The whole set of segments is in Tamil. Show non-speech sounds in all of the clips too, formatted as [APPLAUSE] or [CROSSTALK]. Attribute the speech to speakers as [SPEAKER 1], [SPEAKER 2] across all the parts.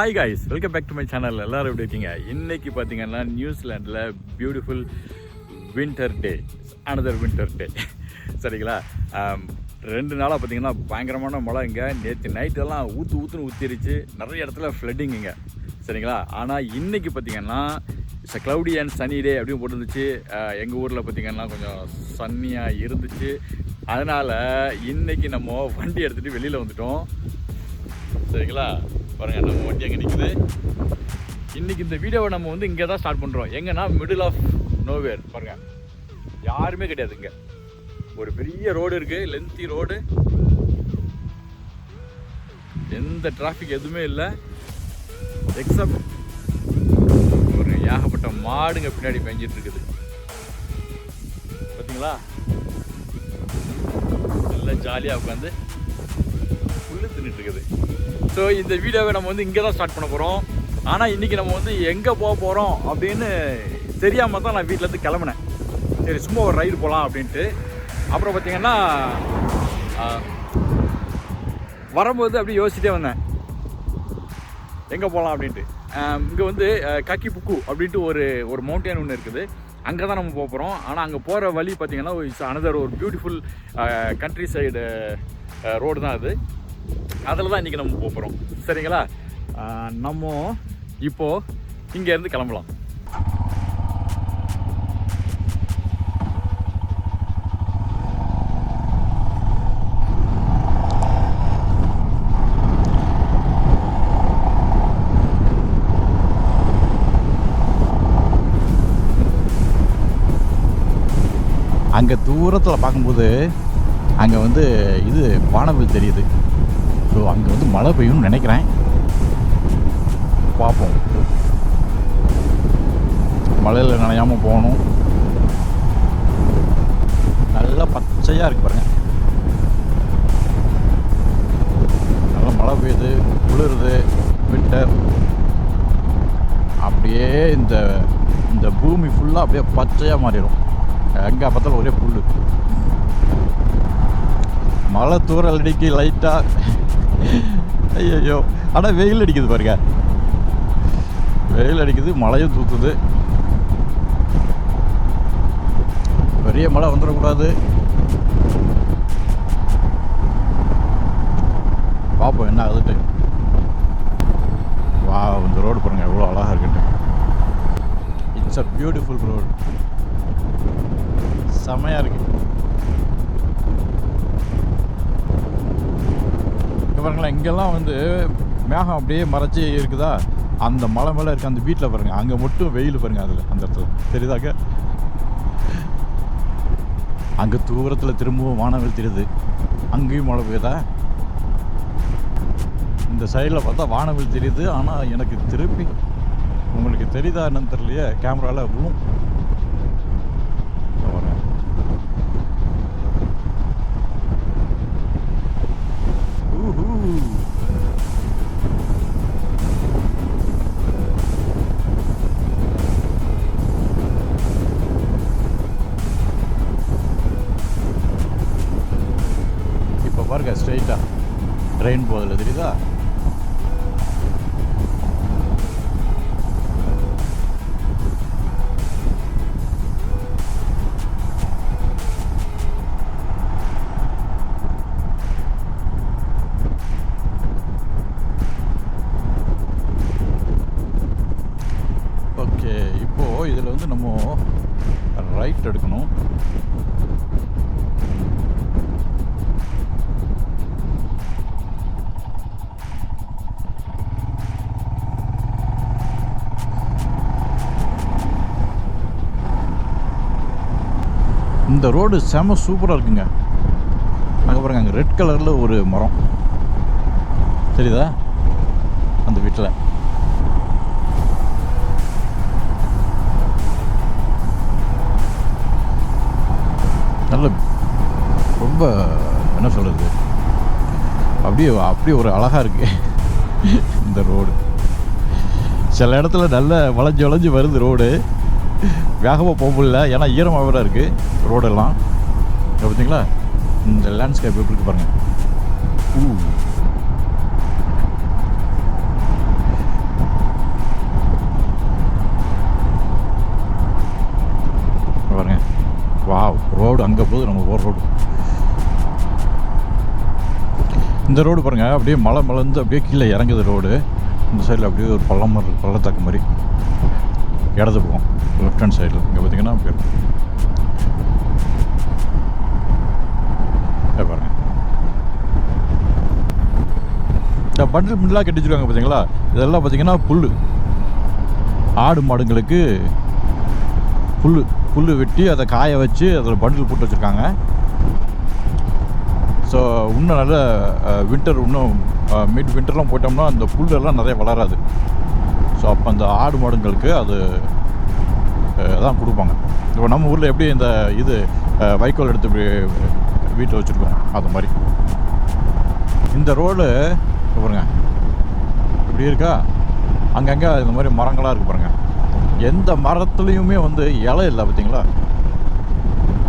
[SPEAKER 1] Hi guys welcome back to my channel எல்லோரும் எப்படி இருக்கீங்க? இன்றைக்கி பார்த்தீங்கன்னா நியூசிலாண்டில் beautiful winter day another winter day சரிங்களா? ரெண்டு நாளாக பார்த்தீங்கன்னா பயங்கரமான மழை இங்கே. நேற்று நைட்டெல்லாம் ஊற்று ஊற்றுன்னு ஊற்றிருச்சு நிறைய இடத்துல ஃப்ளட்டிங் இங்கே. சரிங்களா? ஆனால் இன்றைக்கி பார்த்தீங்கன்னா it's cloudy and sunny day அப்படின்னு போட்டுருந்துச்சு. எங்கள் ஊரில் பார்த்திங்கன்னா கொஞ்சம் சன்னியாக இருந்துச்சு. அதனால் இன்றைக்கி நம்ம வண்டி எடுத்துகிட்டு வெளியில் வந்துட்டோம். சரிங்களா? பாருங்க நம்ம வண்டி அங்கே நிற்குது இன்னைக்கு இந்த வீடியோவை நம்ம வந்து இங்கே தான் ஸ்டார்ட் பண்ணுறோம் எங்கன்னா மிடில் ஆஃப் நோவேர் பாருங்க. யாருமே கிடையாது இங்கே. ஒரு பெரிய ரோடு இருக்குது லென்த்தி ரோடு எந்த டிராஃபிக் எதுவுமே இல்லை. எக்ஸப்ட் ஒரு ஏகப்பட்ட மாடுங்க பின்னாடி பெஞ்சிட்டு இருக்குது. பார்த்தீங்களா நல்லா ஜாலியாக உட்காந்து புல்லு தின்னுட்டு இருக்குது ஸோ இந்த வீடியோவை நம்ம வந்து இங்கே தான் ஸ்டார்ட் பண்ண போகிறோம் ஆனால் இன்றைக்கி நம்ம வந்து எங்கே போக போகிறோம் அப்படின்னு தெரியாமல் தான் நான் வீட்டிலேருந்து கிளம்புனேன். சரி சும்மா ஒரு ரைடு போகலாம் அப்படின்ட்டு. அப்புறம் பார்த்திங்கன்னா வரும்போது அப்படியே யோசிச்சுட்டே வந்தேன். எங்கே போகலாம் அப்படின்ட்டு. இங்கே வந்து கக்கி புக்கு அப்படின்ட்டு ஒரு ஒரு மவுண்டன் ஒன்று இருக்குது. அங்கே தான் நம்ம போக போகிறோம் ஆனால் அங்கே போகிற வழி பார்த்தீங்கன்னா இட்ஸ் அனதர் ஒரு பியூட்டிஃபுல் கண்ட்ரி சைடு ரோடு தான் அது. அதில் தான் இன்றைக்கி நம்ம போக போகிறோம் சரிங்களா? நம்ம இப்போது இங்கேருந்து கிளம்பலாம்.
[SPEAKER 2] அங்கே தூரத்தில் பார்க்கும்போது அங்கே வந்து இது வானவில் தெரியுது. ஸோ அங்கே வந்து மழை பெய்யும்னு நினைக்கிறேன். பார்ப்போம். மழையில் நனையாமல் போகணும். நல்லா பச்சையாக இருக்கு பாருங்க. நல்லா மழை பெய்யுது குளிருது வின்டர் அப்படியே இந்த இந்த பூமி ஃபுல்லாக அப்படியே பச்சையாக மாறிடும். எங்கே பார்த்தாலும் ஒரே புல் மழை தூரல் அடிக்கி லைட்டாக ஐயோ ஆனால் வெயில் அடிக்குது பாருங்க. வெயில் அடிக்குது மழையும் தூக்குது. பெரிய மழை வந்துடக்கூடாது. பார்ப்போம் என்ன ஆகுதுட்டு வா இந்த ரோடு பாருங்க எவ்வளோ அழகாக இருக்குட்டு இட்ஸ் அ பியூட்டிஃபுல் ரோடு செமையாக இருக்கு. இங்க பாருங்களேன் இங்கெல்லாம் வந்து மேகம் அப்படியே மறைச்சி இருக்குதா? அந்த மலை மேலே இருக்க அந்த வீட்டில் பாருங்கள் அங்கே மட்டும் வெயில் பாருங்கள் அதில் அந்த இடத்துல. தெரியுதாக்க அங்கே தூரத்தில் திரும்பவும் வானவில் தெரியுது. அங்கேயும் மழை பெய்யுதா? இந்த சைடில் பார்த்தா வானவில் தெரியுது. ஆனால் எனக்கு திருப்பி உங்களுக்கு தெரியுதா என்னன்னு தெரியலையே. கேமராவில் விழும் பாருங்க ரெயின்போ அதில் தெரியுதா? இந்த ரோடு செம சூப்பராக இருக்குங்க. அங்கே பாருங்க அங்கே ரெட் கலரில் ஒரு மரம். தெரியுதா? அந்த வீட்டில் நல்ல ரொம்ப என்ன சொல்கிறது அப்படியே அப்படியே ஒரு அழகாக இருக்கு. இந்த ரோடு. சில இடத்துல நல்ல வளைஞ்சு வளைஞ்சு வருது ரோடு. வேகமாக போக முடியல ஏன்னா ஈரமாக வேறு இருக்குது ரோடெல்லாம். பார்த்தீங்களா இந்த லேண்ட்ஸ்கேப் எப்படி இருக்கு பாருங்கள் ஊ வா ரோடு அங்கே போகுது நம்ம போகிற ரோடு. இந்த ரோடு பாருங்கள் அப்படியே மலை மலர்ந்து அப்படியே கீழே இறங்குது ரோடு. இந்த சைடில் அப்படியே ஒரு பள்ளம் பள்ளத்தாக்கு மாதிரி. இடது போவோம் லெஃப்ட் ஹேண்ட் சைடில் இங்கே பார்த்தீங்கன்னா பாருங்க. இந்த பண்டில் மில்லாக கட்டி வச்சிருக்காங்க பார்த்தீங்களா இதெல்லாம் பார்த்தீங்கன்னா புல் ஆடு மாடுங்களுக்கு புல் புல் வெட்டி அதை காய வச்சு அதில் பண்டில் போட்டு வச்சுருக்காங்க. ஸோ இன்னும் நல்ல வின்டர் இன்னும் மிட் வின்டர்லாம் போயிட்டோம்னா அந்த புல்லெல்லாம் நிறைய வளராது. ஸோ அப்போ அந்த ஆடு மாடுங்களுக்கு அது தான் கொடுப்பாங்க. இப்போ நம்ம ஊரில் எப்படி இந்த இது வைக்கோல் எடுத்து வீட்டில் வச்சுருக்கோம்? அது மாதிரி. இந்த ரோடு பாருங்க. இப்படி இருக்கா? அங்கங்கே இந்த மாதிரி மரங்களாக இருக்கு பாருங்க. எந்த மரத்துலேயுமே வந்து இலை இல்லை பார்த்தீங்களா?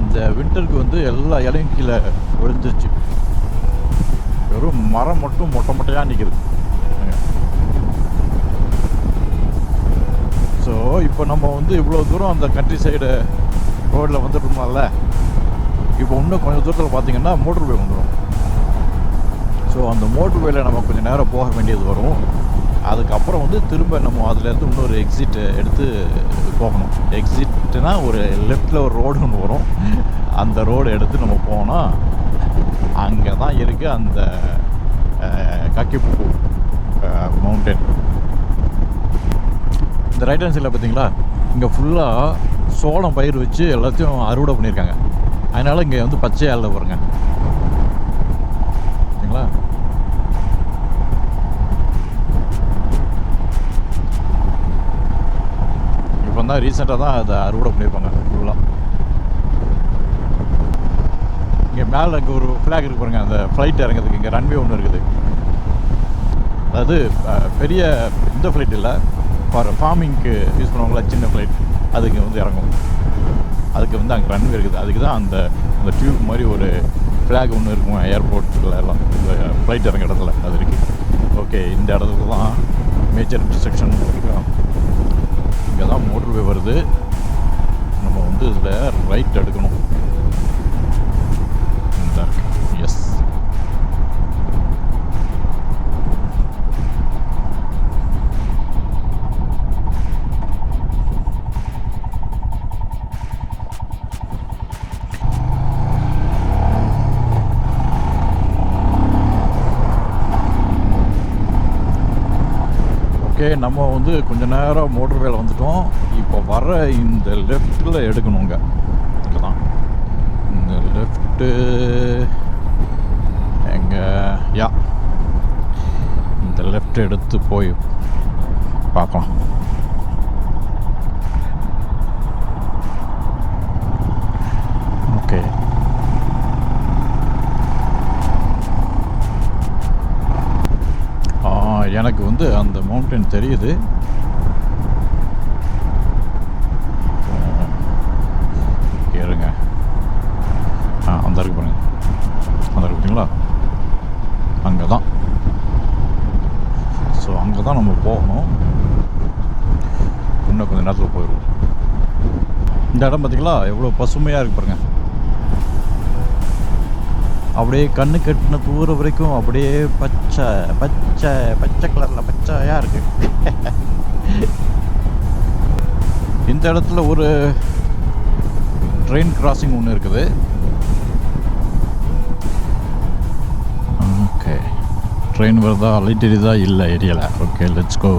[SPEAKER 2] இந்த வின்டருக்கு வந்து எல்லா இலையும் கீழே விழுந்துருச்சு. வெறும் மரம் மட்டும் மொட்டை மொட்டையாக நிற்குது ஸோ இப்போ நம்ம வந்து இவ்வளோ தூரம் அந்த கண்ட்ரி சைடு ரோட்டில் வந்துட்டோம்னால இப்போ இன்னும் கொஞ்சம் தூரத்தில் பார்த்தீங்கன்னா மோட்டர் வே வந்துடும் ஸோ அந்த மோட்டர் வேல நம்ம கொஞ்சம் நேரம் போக வேண்டியது வரும். அதுக்கப்புறம் வந்து திரும்ப நம்ம அதுலேருந்து இன்னொரு எக்ஸிட் எடுத்து போகணும். எக்ஸிட்னா ஒரு லெஃப்டில் ஒரு ரோடு ஒன்று வரும். அந்த ரோடு எடுத்து நம்ம போனால் அங்கே தான் இருக்குது அந்த கக்கிப்பூ மவுண்டன் இந்த ரைட் ஹேண்ட் சைடில் பார்த்தீங்களா இங்கே ஃபுல்லாக சோளம் பயிர் வச்சு எல்லாத்தையும் அறுவடை பண்ணியிருக்காங்க. அதனால் இங்கே வந்து பச்சையாக இல்லை பாருங்க சரிங்களா? இப்போ தான் ரீசெண்டாக தான் அதை அறுவடை பண்ணியிருப்பாங்க ஃபுல்லாக இங்கே மேலே இங்கே ஒரு ஃப்ளாக் இருக்கு பாருங்க அந்த ஃப்ளைட் இறங்குறதுக்கு இங்கே ரன்வே ஒன்று இருக்குது. அதாவது பெரிய இந்த ஃப்ளைட் இல்லை ஃபார் ஃபார்மிங்க்கு யூஸ் பண்ணுவாங்களா சின்ன ஃப்ளைட் அதுக்கு வந்து இறங்கும். அதுக்கு வந்து அங்கே ரன்வே இருக்குது. அதுக்கு தான் அந்த அந்த டியூப் மாதிரி ஒரு ஃப்ளாக் ஒன்று இருக்கும் ஏர்போர்ட்டில் எல்லாம். இந்த ஃப்ளைட் இறங்க இடத்துல அது இருக்குது ஓகே இந்த இடத்துல தான் மேஜர் இன்டர்செக்ஷன் இங்கே தான் மோட்டர்வே வருது. நம்ம வந்து இதில் ரைட் எடுக்கணும். நம்ம வந்து கொஞ்ச நேரம் மோட்டர் வேலை வந்துட்டோம். இப்போ வர இந்த லெஃப்ட்டில் எடுக்கணுங்க. இங்கே தான் இந்த லெஃப்ட்டு எங்கே? யா. இந்த லெஃப்ட் எடுத்து போய் பார்க்கலாம். ஓகே. எனக்கு வந்து அந்த மவுண்டன் தெரியுது. இருங்க ஆ அந்த இருக்கு பாருங்க. அந்த இருக்கு பார்த்தீங்களா அங்கே தான் ஸோ அங்கே தான் நம்ம போகணும். இன்னும் கொஞ்சம் நேரத்தில் போயிடுவோம் இந்த இடம் பார்த்தீங்களா எவ்வளோ பசுமையாக இருக்கு பாருங்க. அப்படியே கண்ணு கட்டின தூர வரைக்கும் அப்படியே பச்சை பச்சை பச்சை பச்சை கலரில் பச்சையாக இருக்குது [LAUGHS] இந்த இடத்துல ஒரு ட்ரெயின் கிராசிங் ஒன்று இருக்குது. ஓகே ட்ரெயின் வருதா லைட் எரியுதா? இல்லை ஏரியாவில் ஓகே லெட்ஸ் கோ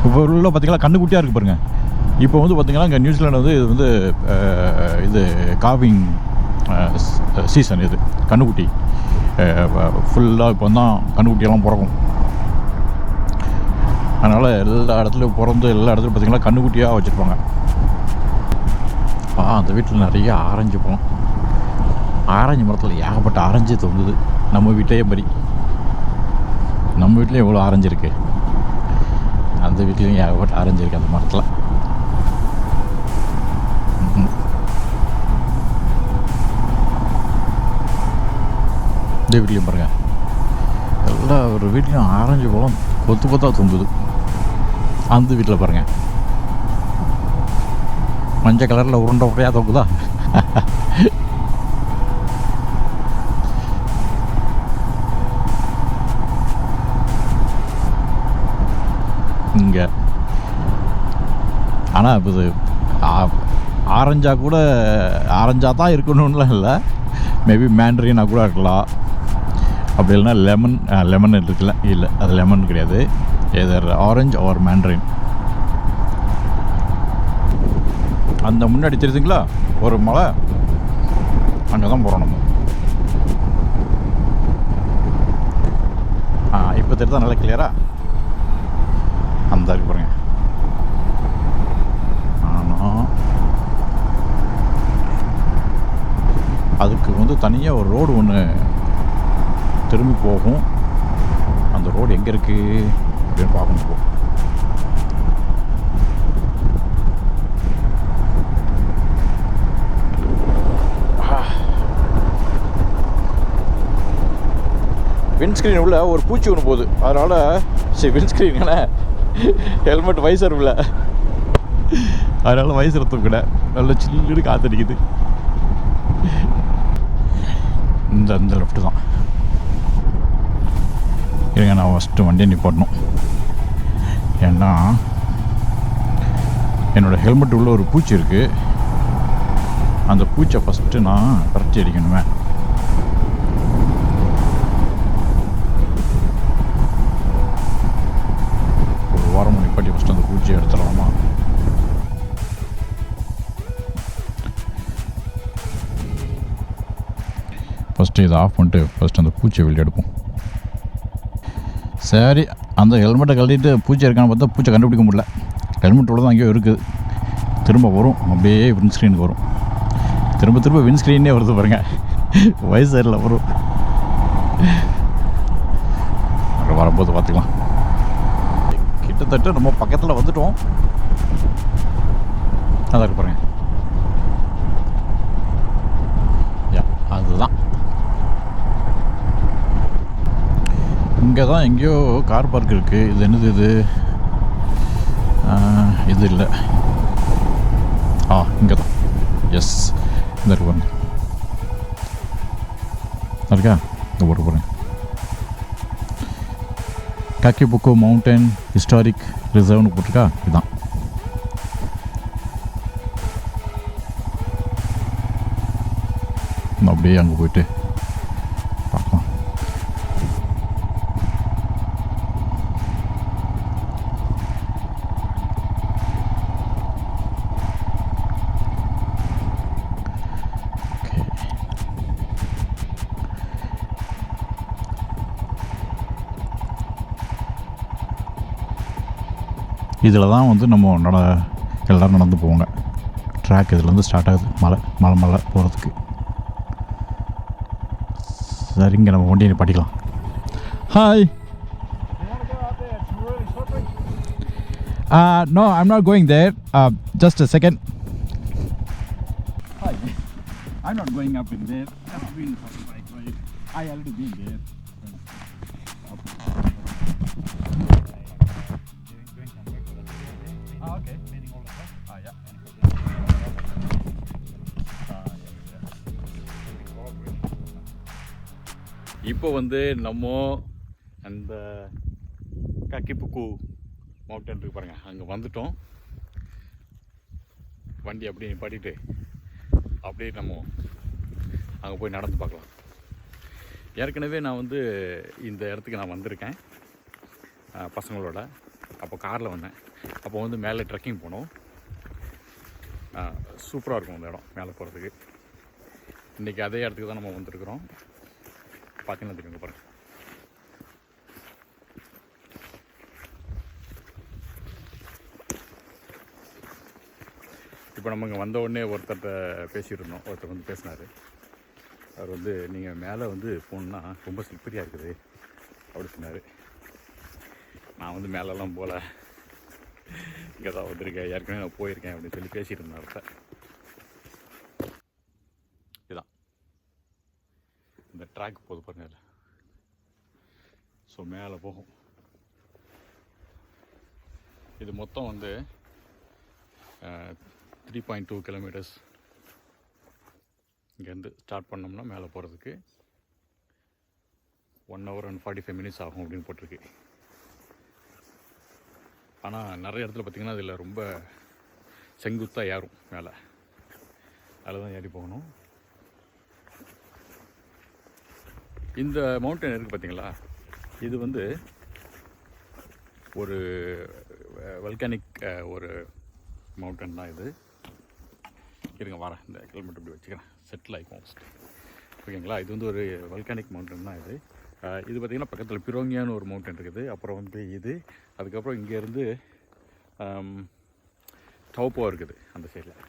[SPEAKER 2] இப்போ உள்ள பார்த்தீங்களா கண்ணுக்குட்டியாக இருக்குது பாருங்கள் இப்போ வந்து பார்த்திங்கன்னா இங்கே நியூசிலாண்டு வந்து இது வந்து இது காவிங் சீசன் இது. கண்ணுக்குட்டி ஃபுல்லாக இப்போ தான் கண்ணுக்குட்டியெல்லாம் பிறக்கும். அதனால் எல்லா இடத்துலையும் பிறந்து எல்லா இடத்துலையும் பார்த்திங்கன்னா கண்ணுக்குட்டியாக வச்சுருப்பாங்க. ஆ அந்த வீட்டில் நிறைய ஆரஞ்சு பழம். ஆரஞ்சு மரத்தில் ஏகப்பட்ட ஆரஞ்சு தோணுது நம்ம வீட்லேயே மாதிரி நம்ம வீட்லேயும் எவ்வளோ ஆரஞ்சு இருக்குது அந்த வீட்லேயும் ஏகப்பட்ட ஆரஞ்சு இருக்குது அந்த மரத்தில். இந்த வீட்லேயும் பாருங்க எல்லா ஒரு வீட்லேயும் ஆரஞ்சு பழம் கொத்து கொத்தாக தொங்குது. அந்த வீட்டில் பாருங்க. மஞ்சள் கலரில் உருண்டை உருண்டையாக தொங்குதா? இங்கே. ஆனால் இப்போ இது ஆ- ஆரஞ்சா கூட ஆரஞ்சா தான் இருக்கணும்லாம் இல்லை. மேபி மேண்ட்ரினா கூட இருக்கலாம். அப்படி இல்லைன்னா லெமன் லெமன் இருக்குல்ல? இல்லை அது லெமன் கிடையாது. எதர் ஆரஞ்சு ஆர் மேண்ட்ரின் அந்த முன்னாடி தெரியுதுங்களா ஒரு மலை அங்கே தான் போகிறோம் நம்ம ஆ இப்போ தெரியுதா நல்லா கிளியரா அந்த இருக்கு பாருங்க. ஆனால் அதுக்கு வந்து தனியாக ஒரு ரோடு ஒன்று திரும்பி போகும். அந்த ரோடு எங்கே இருக்குது அப்படின்னு பார்க்கணும் போ விண்ட்ஸ்க்ரீன் உள்ள ஒரு பூச்சி ஒன்று போகுது. அதனால் சரி விண்ஸ்க்ரீன் ஹெல்மெட் வைசர் உள்ள. அதனால் வைசர் தூக்கிட நல்ல சில்லுன்னு காத்தடிக்குது. இந்த இந்த லெஃப்ட்டு தான். இருங்க நான் ஃபஸ்ட்டு வண்டியை நிப்பாட்டணும் ஏன்னா என்னோடய ஹெல்மெட் உள்ள ஒரு பூச்சி இருக்குது அந்த பூச்சை ஃபஸ்ட்டு நான் கரைச்சி அடிக்கணுமே. ஒரு வாரம் நிப்பாட்டி ஃபஸ்ட்டு அந்த பூச்சியை எடுத்துடலாமா? ஃபஸ்ட்டு இதை ஆஃப் பண்ணிட்டு ஃபஸ்ட்டு அந்த பூச்சியை வெளியே எடுப்போம். சரி அந்த ஹெல்மெட்டை கழட்டிட்டு பூச்சி இருக்கான்னு பார்த்தா பூச்சை கண்டுபிடிக்க முடியல. ஹெல்மெட் உள்ள தான் அங்கேயோ இருக்குது. திரும்ப வரும் அப்படியே விண்ஸ்க்ரீனுக்கு வரும். திரும்ப திரும்ப விண்ஸ்க்ரீனே வருது பாருங்க. வயசரில் வரும். அங்கே வரும்போது பார்த்துக்கலாம். கிட்டத்தட்ட நம்ம பக்கத்தில் வந்துட்டோம். அதான் இருக்கு பாருங்க. யா அதுதான். இங்கே தான் எங்கேயோ கார் பார்க் இருக்குது இது என்னது இது? இது இல்லை. ஆ இங்கே தான் எஸ் இந்த இருக்கு பாருங்க இருக்கா இந்த போட்டு போகிறேன் காக்கிபுக்கோ மவுண்டன் ஹிஸ்டாரிக் ரிசர்வ்னு போட்டிருக்கா? இதுதான் அப்படியே அங்கே போயிட்டு இதில் தான் வந்து நம்ம நட எல்லோரும் நடந்து போவாங்க ட்ராக் இதுலேருந்து ஸ்டார்ட் ஆகுது மலை மலை மலை போகிறதுக்கு சரிங்க நம்ம வண்டியை படிக்கலாம் hi Uh, no, I'm not going there. Uh, just a second. Hi. I'm not going up in there. Just been for right. I already been there. இப்போ வந்து நம்ம அந்த கக்கிப்புக்கு மவுண்டன் இருக்கு பாருங்கள் அங்கே வந்துட்டோம். வண்டி அப்படியே நிப்பாட்டிட்டு அப்படியே நம்ம அங்கே போய் நடந்து பார்க்கலாம். ஏற்கனவே நான் வந்து இந்த இடத்துக்கு நான் வந்திருக்கேன். பசங்களோட. அப்போ காரில் வந்தேன். அப்போ வந்து மேலே ட்ரெக்கிங் போனோம். சூப்பராக இருக்கும் அந்த இடம் மேலே போகிறதுக்கு இன்றைக்கி அதே இடத்துக்கு தான் நம்ம வந்திருக்கிறோம். பார்த்தீங்கன்னா தெரியுங்க பாருங்க. இப்போ நம்ம இங்கே வந்த உடனே ஒருத்தர்கிட்ட பேசியிருந்தோம். ஒருத்தர் வந்து பேசினார். அவர் வந்து நீங்கள் மேலே வந்து போகணுன்னா ரொம்ப ஸ்லிப்பரியாக இருக்குது. அப்படி சொன்னார். நான் வந்து மேலெல்லாம் போகல இங்கே தான் வந்திருக்கேன். ஏற்கனவே நான் போயிருக்கேன் அப்படின்னு சொல்லி பேசிட்டு இருந்தேன் ட்ராக் போகுது பாருங்கள் ஸோ மேலே போகும்.
[SPEAKER 1] இது மொத்தம் வந்து த்ரீ பாயிண்ட் டூ கிலோமீட்டர்ஸ் இங்கேருந்து ஸ்டார்ட் பண்ணோம்னா மேலே போகிறதுக்கு one hour and forty five minutes ஆகும் அப்படின்னு போட்டிருக்கு. ஆனால் நிறைய இடத்துல பார்த்திங்கன்னா அதில் ரொம்ப செங்குத்தாக ஏறும் மேலே. அதில் தான் ஏறி போகணும். இந்த மவுண்டன் இருக்குது பார்த்தீங்களா இது வந்து ஒரு வல்கானிக் ஒரு மவுண்டன் தான் இது. இருங்க வரேன் இந்த கிலோமீட்டர் இப்படி வச்சுக்கிறேன். செட்டில் ஆகிக்கும் ஃபஸ்ட்டு ஓகேங்களா? இது வந்து ஒரு வல்கானிக் மவுண்டன் தான் இது. இது பார்த்திங்கன்னா பக்கத்தில் பிரோங்கியான்னு ஒரு மவுண்டன் இருக்குது. அப்புறம் வந்து இது. அதுக்கப்புறம் இங்கேருந்து டவுப்போ இருக்குது அந்த சைடில்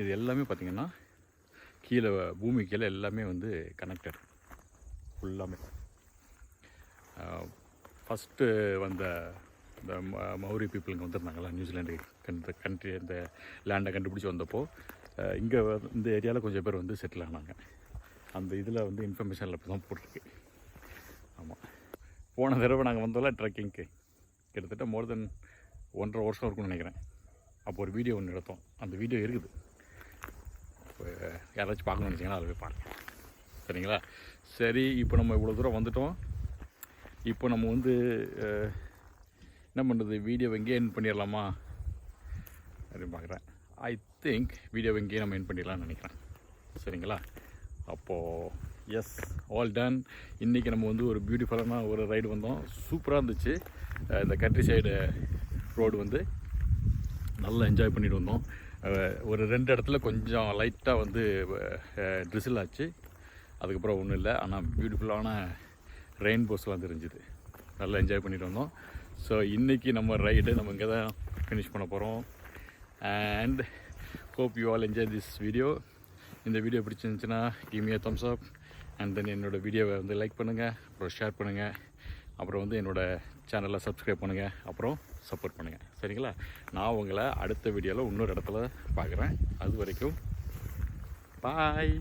[SPEAKER 1] இது எல்லாமே பார்த்திங்கன்னா கீழே பூமி கீழே எல்லாமே வந்து கனெக்டட் ஃபுல்லாமே ஃபஸ்ட்டு வந்த இந்த ம- மௌரி பீப்புளுங்க வந்திருந்தாங்களா நியூசிலாண்டு கண்ட்ரி கண்ட்ரி இந்த லேண்டை கண்டுபிடிச்சி வந்தப்போ இங்கே இந்த ஏரியாவில் கொஞ்சம் பேர் வந்து செட்டில் ஆனாங்க. அந்த இதில் வந்து இன்ஃபர்மேஷனில் இப்போ தான் போட்டிருக்கு. ஆமாம் போன தடவை நாங்கள் வந்தோம்ல ட்ரெக்கிங்க்கு கிட்டத்தட்ட மோர் தென் ஒன்றரை வருஷம் இருக்கும்னு நினைக்கிறேன். அப்போ ஒரு வீடியோ ஒன்று எடுத்தோம். அந்த வீடியோ இருக்குது. இப்போ யாராச்சும் பார்க்கணும்னு நினச்சிங்கன்னா அதை போய் பாருங்கள் சரிங்களா? சரி இப்போ நம்ம இவ்வளோ தூரம் வந்துட்டோம். இப்போ நம்ம வந்து என்ன பண்ணுறது வீடியோ எங்கேயே என் பண்ணிடலாமா? அப்படின்னு பார்க்குறேன் ஐ திங்க் வீடியோ எங்கேயே நம்ம என் பண்ணிடலாம்னு நினைக்கிறேன். சரிங்களா? அப்போது எஸ் ஆல் டன் இன்றைக்கி நம்ம வந்து ஒரு பியூட்டிஃபுல்லான ஒரு ரைடு வந்தோம். சூப்பராக இருந்துச்சு. இந்த கண்ட்ரி சைடு ரோடு வந்து நல்லா என்ஜாய் பண்ணிட்டு வந்தோம். ஒரு ரெண்டு இடத்துல கொஞ்சம் லைட்டாக வந்து ட்ரிசில் ஆச்சு. அதுக்கப்புறம் ஒன்றும் இல்லை. ஆனால் பியூட்டிஃபுல்லான ரெயின்போஸ்லாம் தெரிஞ்சுது. நல்லா என்ஜாய் பண்ணிட்டு வந்தோம். ஸோ இன்றைக்கி நம்ம ரைடு நம்ம இங்கே தான் ஃபினிஷ் பண்ண போகிறோம் and hope you all enjoy this video இந்த வீடியோ பிடிச்சிருந்துச்சுன்னா கிமியா தம்ஸ் அப் அண்ட் தென் என்னோடய வீடியோவை வந்து லைக் பண்ணுங்கள் அப்புறம் ஷேர் பண்ணுங்கள் அப்புறம் வந்து என்னோடய சேனலை சப்ஸ்கிரைப் பண்ணுங்கள் அப்புறம் சப்போர்ட் பண்ணுங்கள் சரிங்களா? நான் உங்களை அடுத்த வீடியோவில் இன்னொரு இடத்துல பார்க்குறேன். அது வரைக்கும் பாய்